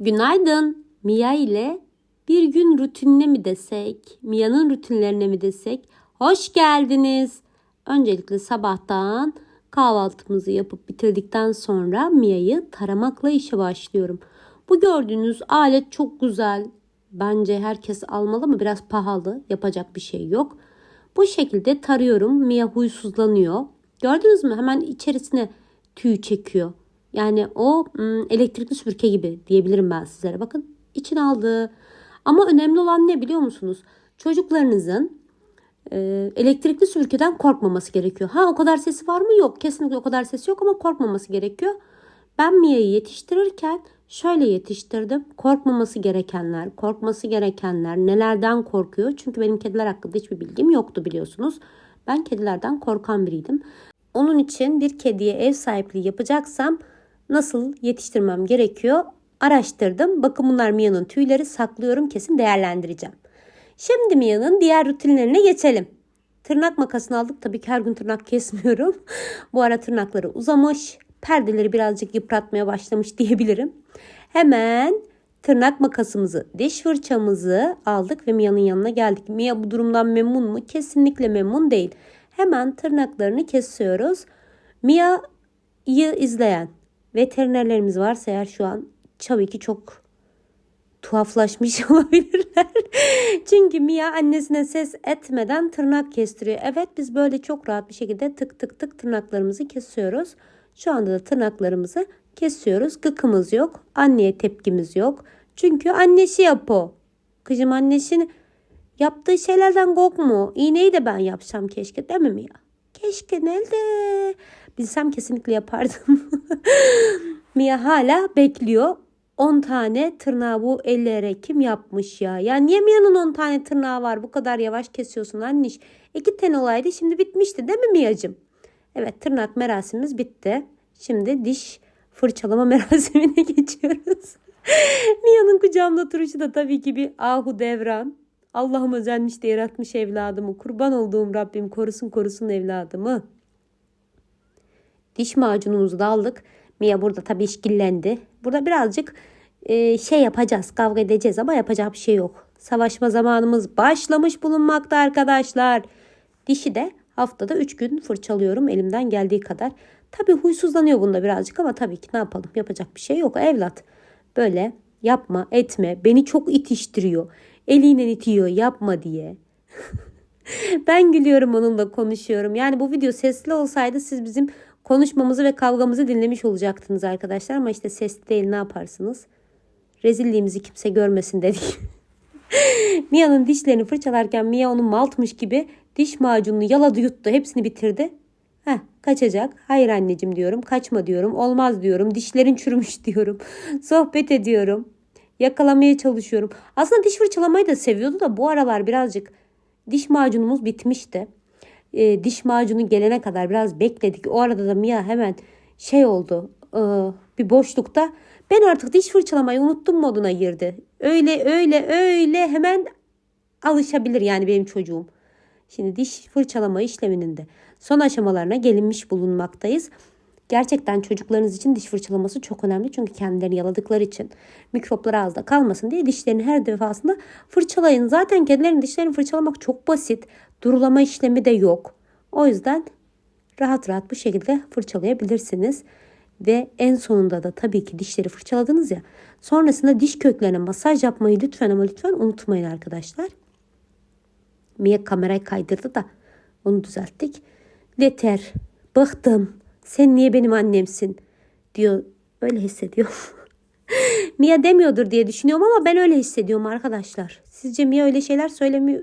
Günaydın. Mia ile bir gün rutinine mi desek, Mia'nın rutinlerine mi desek? Hoş geldiniz. Öncelikle sabahtan kahvaltımızı yapıp bitirdikten sonra Mia'yı taramakla işe başlıyorum. Bu gördüğünüz alet çok güzel. Bence herkes almalı ama biraz pahalı. Yapacak bir şey yok. Bu şekilde tarıyorum. Mia huysuzlanıyor. Gördünüz mü? Hemen içerisine tüy çekiyor. Yani o elektrikli süpürge gibi diyebilirim ben sizlere. Bakın içine aldı. Ama önemli olan ne biliyor musunuz? Çocuklarınızın e, elektrikli süpürgeden korkmaması gerekiyor. Ha o kadar sesi var mı? Yok. Kesinlikle o kadar sesi yok ama korkmaması gerekiyor. Ben Mia'yı yetiştirirken şöyle yetiştirdim. Korkmaması gerekenler, korkması gerekenler, nelerden korkuyor? Çünkü benim kediler hakkında hiçbir bilgim yoktu biliyorsunuz. Ben kedilerden korkan biriydim. Onun için bir kediye ev sahipliği yapacaksam nasıl yetiştirmem gerekiyor? Araştırdım. Bakın bunlar Mia'nın tüyleri saklıyorum kesin değerlendireceğim. Şimdi Mia'nın diğer rutinlerine geçelim. Tırnak makasını aldık. Tabii ki her gün tırnak kesmiyorum. Bu ara tırnakları uzamış. Perdeleri birazcık yıpratmaya başlamış diyebilirim. Hemen tırnak makasımızı, diş fırçamızı aldık ve Mia'nın yanına geldik. Mia bu durumdan memnun mu? Kesinlikle memnun değil. Hemen tırnaklarını kesiyoruz. Mia'yı izleyen veterinerlerimiz varsa eğer şu an tabii ki çok tuhaflaşmış olabilirler. Çünkü Mia annesine ses etmeden tırnak kestiriyor. Evet biz böyle çok rahat bir şekilde tık tık tık tırnaklarımızı kesiyoruz. Şu anda da tırnaklarımızı kesiyoruz. Gıkımız yok. Anneye tepkimiz yok. Çünkü annesi yap o. Kızım annesinin yaptığı şeylerden korkma. İğneyi de ben yapsam keşke değil mi Mia? Keşke nerede? Bilsem kesinlikle yapardım. Mia hala bekliyor. 10 tane tırnağı bu ellere kim yapmış ya? Ya niye Mia'nın 10 tane tırnağı var? Bu kadar yavaş kesiyorsun anniş. İki tane olaydı şimdi bitmişti değil mi Mia'cığım? Evet tırnak merasimimiz bitti. Şimdi diş fırçalama merasimine geçiyoruz. Mia'nın kucağımda oturuşu da tabii ki bir ahu devran. Allah'ım özenmiş de yaratmış evladımı. Kurban olduğum Rabbim korusun korusun evladımı. Diş macunumuzu da aldık. Mia burada tabii işkillendi. Burada birazcık e, şey yapacağız, kavga edeceğiz ama yapacak bir şey yok. Savaşma zamanımız başlamış bulunmakta arkadaşlar. Dişi de haftada 3 gün fırçalıyorum elimden geldiği kadar. Tabii huysuzlanıyor bunda birazcık ama tabii ki ne yapalım yapacak bir şey yok evlat. Böyle yapma etme beni çok itiştiriyor. Eliyle itiyor yapma diye. ben gülüyorum onunla konuşuyorum. Yani bu video sesli olsaydı siz bizim konuşmamızı ve kavgamızı dinlemiş olacaktınız arkadaşlar. Ama işte sesli değil ne yaparsınız? Rezilliğimizi kimse görmesin dedik. Mia'nın dişlerini fırçalarken Mia onu maltmış gibi diş macununu yaladı yuttu. Hepsini bitirdi. Heh, kaçacak. Hayır anneciğim diyorum. Kaçma diyorum. Olmaz diyorum. Dişlerin çürümüş diyorum. Sohbet ediyorum. Yakalamaya çalışıyorum. Aslında diş fırçalamayı da seviyordu da bu aralar birazcık diş macunumuz bitmişti. Ee, diş macunu gelene kadar biraz bekledik. O arada da Mia hemen şey oldu. e, bir boşlukta ben artık diş fırçalamayı unuttum moduna girdi. Öyle öyle öyle hemen alışabilir yani benim çocuğum. Şimdi diş fırçalama işleminin de son aşamalarına gelinmiş bulunmaktayız. Gerçekten çocuklarınız için diş fırçalaması çok önemli. Çünkü kendilerini yaladıkları için mikroplar ağızda kalmasın diye dişlerini her defasında fırçalayın. Zaten kedilerin dişlerini fırçalamak çok basit. Durulama işlemi de yok. O yüzden rahat rahat bu şekilde fırçalayabilirsiniz. Ve en sonunda da tabii ki dişleri fırçaladınız ya. Sonrasında diş köklerine masaj yapmayı lütfen ama lütfen unutmayın arkadaşlar. Mia kamerayı kaydırdı da onu düzelttik. Yeter, bıktım. Sen niye benim annemsin? diyor. Öyle hissediyor. Mia demiyordur diye düşünüyorum ama ben öyle hissediyorum arkadaşlar. Sizce Mia öyle şeyler söylemiyor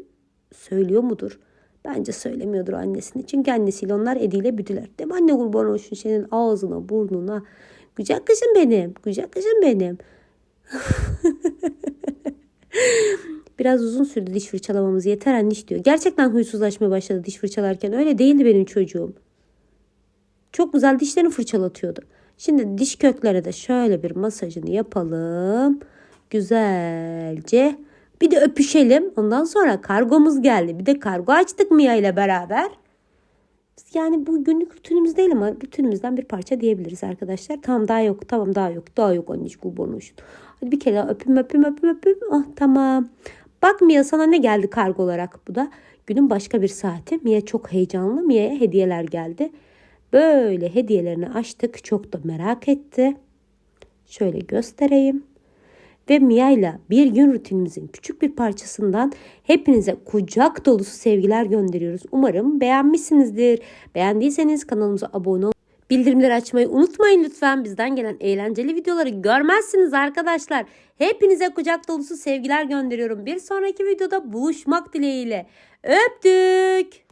söylüyor mudur? Bence söylemiyordur annesine. Çünkü annesiyle onlar ediyle büdüler. Değil mi anne kurban olsun senin ağzına, burnuna. Güzel kızım benim. Güzel kızım benim. Biraz uzun sürdü diş fırçalamamız. Yeter anniş diyor. Gerçekten huysuzlaşmaya başladı diş fırçalarken. Öyle değildi benim çocuğum. Çok güzel dişlerini fırçalatıyordu. Şimdi diş köklere de şöyle bir masajını yapalım. Güzelce. Bir de öpüşelim. Ondan sonra kargomuz geldi. Bir de kargo açtık Mia ile beraber. Yani bu günlük rutinimiz değil ama rutinimizden bir parça diyebiliriz arkadaşlar. Tamam daha yok. Tamam daha yok. Daha yok anneciğim kurban olsun. Hadi bir kere öpüm öpüm öpüm öpüm. Oh tamam. Bak Mia sana ne geldi kargo olarak bu da. Günün başka bir saati. Mia çok heyecanlı. Mia'ya hediyeler geldi. Böyle hediyelerini açtık. Çok da merak etti. Şöyle göstereyim. Ve Mia ile bir gün rutinimizin küçük bir parçasından hepinize kucak dolusu sevgiler gönderiyoruz. Umarım beğenmişsinizdir. Beğendiyseniz kanalımıza abone ol. Bildirimleri açmayı unutmayın lütfen. Bizden gelen eğlenceli videoları görmezsiniz arkadaşlar. Hepinize kucak dolusu sevgiler gönderiyorum. Bir sonraki videoda buluşmak dileğiyle. Öptük.